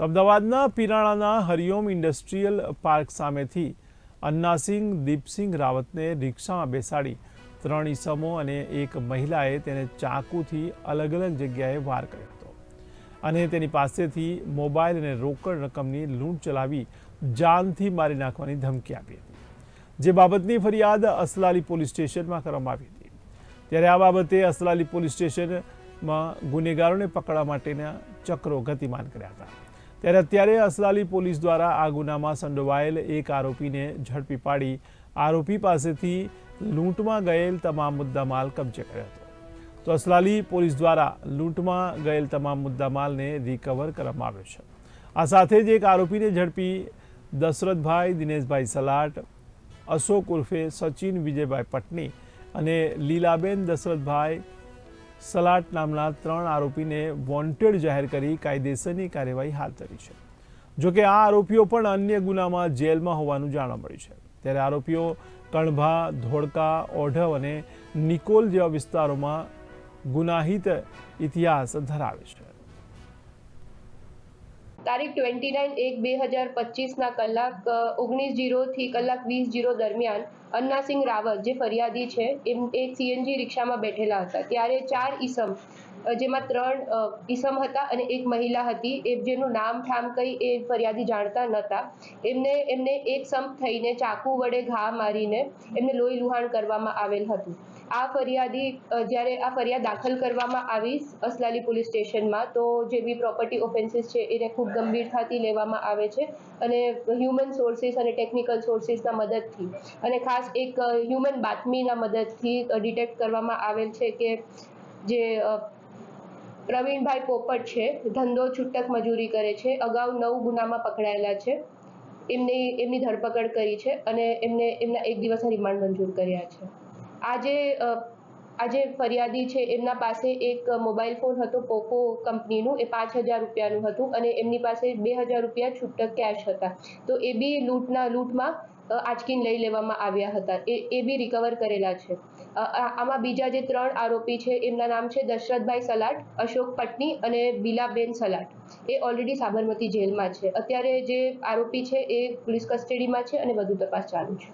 તો અમદાવાદના પિરાણાના Hariom industrial park સામેથી અન્નાસિંહ, દીપસિંહ રાવતને રિક્ષામાં બેસાડી ત્રણ ઈસમો અને એક મહિલાએ તેને ચાકુથી અલગ અલગ જગ્યાએ વાર કર્યો હતો. અને તેની પાસેથી મોબાઈલ અને રોકડ રકમની લૂંટ ચલાવી જાનથી મારી નાખવાની ધમકી આપી હતી. જે બાબતની ફરિયાદ અસલાલી પોલીસ સ્ટેશનમાં કરવામાં આવી હતી. ત્યારે આ બાબતે અસલાલી પોલીસ સ્ટેશનમાં ગુનેગારોને પકડવા માટેના ચક્રો ગતિમાન કર્યા હતા. ત્યારે અત્યારે અસલાલી પોલીસ દ્વારા આ ગુનામાં સંડોવાયેલ એક આરોપીને ઝડપી પાડી આરોપી પાસેથી લૂંટમાં ગયેલ તમામ મુદ્દામાલ કબજે કર્યો હતો. તો અસલાલી પોલીસ દ્વારા લૂંટમાં ગયેલ તમામ મુદ્દામાલને રિકવર કરવામાં આવ્યો છે. આ સાથે જ એક આરોપીને ઝડપી દશરથભાઈ, દિનેશભાઈ સલાટ, અશોક ઉર્ફે સચિન વિજયભાઈ પટની અને લીલાબેન દશરથભાઈ સલાટ નામના ત્રણ આરોપીને વોન્ટેડ જાહેર કરી કાયદેસરની કાર્યવાહી હાથ ધરી છે. જોકે આ આરોપીઓ પણ અન્ય ગુનામાં જેલમાં હોવાનું જાણવા મળ્યું છે. ત્યારે આરોપીઓ કણભા, ધોળકા, ઓઢવ અને નિકોલ જેવા વિસ્તારોમાં ગુનાહિત ઇતિહાસ ધરાવે છે. તારીખ ટ્વેન્ટી નાઇન એક બે હજાર પચીસના કલાક ઓગણીસ જીરોથી કલાક વીસ જીરો દરમિયાન અન્નાસિંહ રાવત જે ફરિયાદી છે, એમ એક સીએનજી રિક્ષામાં બેઠેલા હતા. ત્યારે ચાર ઈસમ જેમાં ત્રણ ઈસમ હતા અને એક મહિલા હતી. એ જેનું નામ ઠામ કઈ એ ફરિયાદી જાણતા નહોતા એમને એમને એક સંપ થઈને ચાકુ વડે ઘા મારીને એમને લોહી લુહાણ કરવામાં આવેલ હતું. આ ફરિયાદી જ્યારે આ ફરિયાદ દાખલ કરવામાં આવી અસલાલી પોલીસ સ્ટેશનમાં, તો જે બી પ્રોપર્ટી ઓફેન્સીસ છે, એને ખૂબ ગંભીરતાથી લેવામાં આવે છે અને હ્યુમન સોર્સિસ અને ટેકનિકલ સોર્સિસના મદદથી. અને ખાસ એક હ્યુમન બાતમીના મદદથી ડિટેક્ટ કરવામાં આવેલ છે કે જે પ્રવીણભાઈ પોપટ છે, ધંધો છૂટક મજૂરી કરે છે, અગાઉ નવ ગુનામાં પકડાયેલા છે, એમની એમની ધરપકડ કરી છે અને એમને, એમના એક દિવસના રિમાન્ડ મંજૂર કર્યા છે. આજે આજે ફરિયાદી છે, એમના પાસે એક મોબાઈલ ફોન હતો, પોકો કંપનીનું, એ પાંચ હજાર રૂપિયાનું હતું અને એમની પાસે બે હજાર રૂપિયા છૂટક કેશ હતા. તો એ બી લૂંટના લૂંટમાં આંચકીને લઈ લેવામાં આવ્યા હતા. એ એ બી રિકવર કરેલા છે. આમાં બીજા જે ત્રણ આરોપી છે, એમના નામ છે દશરથભાઈ સલાટ, અશોક પટની અને બિલાબેન સલાટ. એ ઓલરેડી સાબરમતી જેલમાં છે. અત્યારે જે આરોપી છે, એ પોલીસ કસ્ટડીમાં છે અને વધુ તપાસ ચાલુ છે.